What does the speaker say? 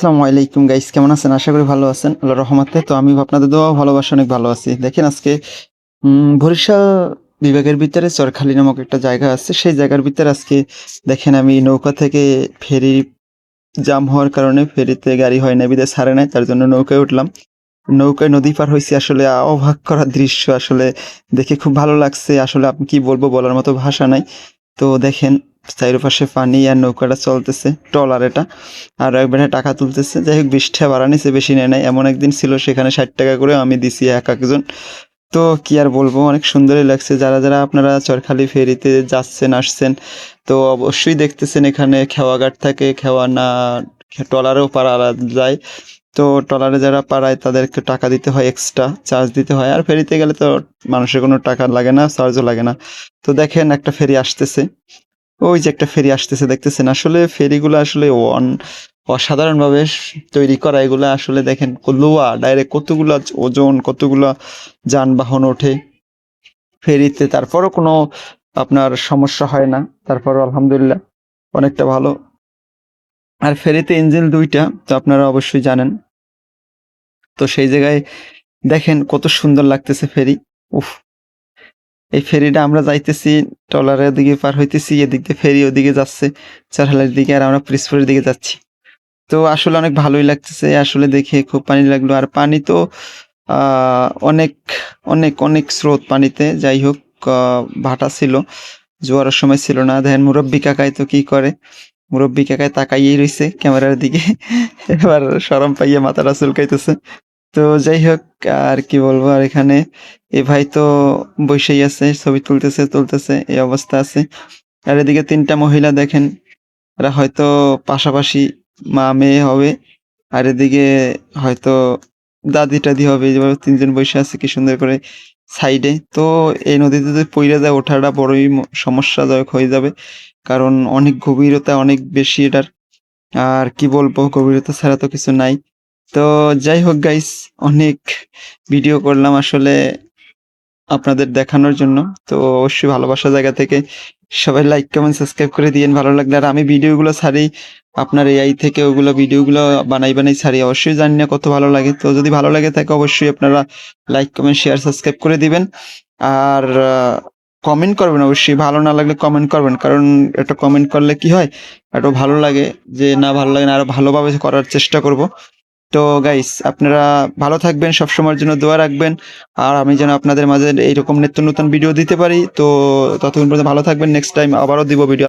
আসসালামু আলাইকুম গাইস কেমন আছেন? আশা করি ভালো আছেন। আল্লাহ রহমতে। তো আমি আপনাদের দোয়া ভালোবাসা, অনেক ভালো আছি। দেখেন আজকে বরিশাল বিভাগের ভিতরে চরখালি নামক একটা জায়গা আছে। সেই জায়গার ভিতরে আজকে দেখেন আমি নৌকা থেকে ফেরি জাম হওয়ার কারণে ফেরিতে গাড়ি হয় না বিদেশ ছাড়ে নাই, তার জন্য নৌকায় উঠলাম। নৌকায় নদী পার হয়েছি, আসলে অবাক করা দৃশ্য, আসলে দেখে খুব ভালো লাগছে। আসলে আপনি কি বলব বলার মতো ভাষা নাই। তো দেখেন চারিপাশে পানি আর নৌকাটা চলতেছে, ট্রলার এটা। আর একবারে টাকা তুলতেছে। যাই হোক, বিশ টাকা নিছে, বেশি নেয় নাই। এমন একদিন ছিল, সেখানে ষাট টাকা করে আমি দিছি এক একজন। তো কি আর বলব, অনেক সুন্দরই লাগছে। যারা যারা আপনারা চরখালি ফেরিতে যাচ্ছেন, আসছেন, তো অবশ্যই দেখতেছেন এখানে খেওয়াঘাট থাকে। খেওয়া না, ট্রলারেও পারা যায়। তো ট্রলারে যারা পারায় তাদেরকে টাকা দিতে হয় এক্সট্রা চার্জ দিতে হয়। আর ফেরিতে গেলে তো মানুষের কোনো টাকা লাগে না চার্জও লাগে না। তো দেখেন, একটা ফেরি আসতেছে। ওই যে একটা ফেরি আসতেছে, দেখতেছেন? আসলে ফেরিগুলো আসলে অন অসাধারণভাবে তৈরি করা। এগুলো আসলে দেখেন, লোয়া ডাইরেক্ট কতগুলো ওজন, কতগুলো যানবাহন ওঠে ফেরিতে, তারপরও কোনো আপনার সমস্যা হয় না। তারপরও আলহামদুলিল্লাহ অনেকটা ভালো। আর ফেরিতে ইঞ্জিন দুইটা, তো আপনারা অবশ্যই জানেন। তো সেই জায়গায় দেখেন কত সুন্দর লাগতেছে ফেরি। উফ এই ফেরিটা আমরা যাইতেছি, ট্রলারের দিকে পার হইতেছি, এদিক দিয়ে ফেরি ওদিকে যাচ্ছে, চারহালের দিকে আর আমরা প্রিসপুরের দিকে যাচ্ছি। তো আসলে অনেক ভালোই লাগতেছে, আসলে দেখে খুব পানি লাগল। আর পানি তো অনেক অনেক অনেক স্রোত পানিতে। যাই হোক ভাটা ছিল, জোয়ারের সময় ছিল না। দেখেন মুরব্বী কাকায় তো কি করে? মুরব্বী কাকায় তাকাইয়েই রইছে ক্যামেরার দিকে। এবার সরম পাইয়ে মাথাটা চুলকাইতেছে। তো যাই হোক, আর কি বলব, আর এখানে এ ভাই তো বসেই আছে, ছবি তুলতেছে তুলতেছে, এই অবস্থা আছে। আর এদিকে তিনটা মহিলা দেখেন এরা হয়তো পাশাপাশি মা মেয়ে হবে, আর এদিকে হয়তো দাদি টাদি হবে যেভাবে তিনজন বসে আছে কি সুন্দর করে সাইডে। তো এই নদীতে যদি পইরা যায়, ওঠাটা বড়ই সমস্যাদায়ক হয়ে যাবে, কারণ অনেক গভীরতা অনেক বেশি এটার। আর কি বলব, গভীরতা ছাড়া তো কিছু নাই। তো যাই হোক গাইস অনেক ভিডিও করলাম আসলে আপনাদের দেখানোর জন্য। তো অবশ্যই ভালোবাসা জায়গা থেকে সবাই লাইক কমেন্ট সাবস্ক্রাইব করে দিয়েন। ভালো লাগলে আর আমি ভিডিওগুলো ছাড়ি, আপনার এআই থেকে ওগুলো ভিডিওগুলো বানাই বানাই ছাড়ি। অবশ্যই জানি না কত ভালো লাগে। তো যদি ভালো লাগে থাকে অবশ্যই আপনারা লাইক কমেন্ট শেয়ার সাবস্ক্রাইব করে দিবেন। আর কমেন্ট করবেন অবশ্যই। ভালো না লাগলে কমেন্ট করবেন। কারণ একটা কমেন্ট করলে কি হয়? একটু ভালো লাগে। যে না ভালো লাগে না, আরও ভালোভাবে করার চেষ্টা করব। তো গাইস আপনারা ভালো থাকবেন, সবসময়ের জন্য দোয়া রাখবেন। আর আমি যেন আপনাদের মাঝে এইরকম নিত্য নতুন ভিডিও দিতে পারি। তো ততক্ষণ পর্যন্ত ভালো থাকবেন নেক্সট টাইম আবারও দিব ভিডিও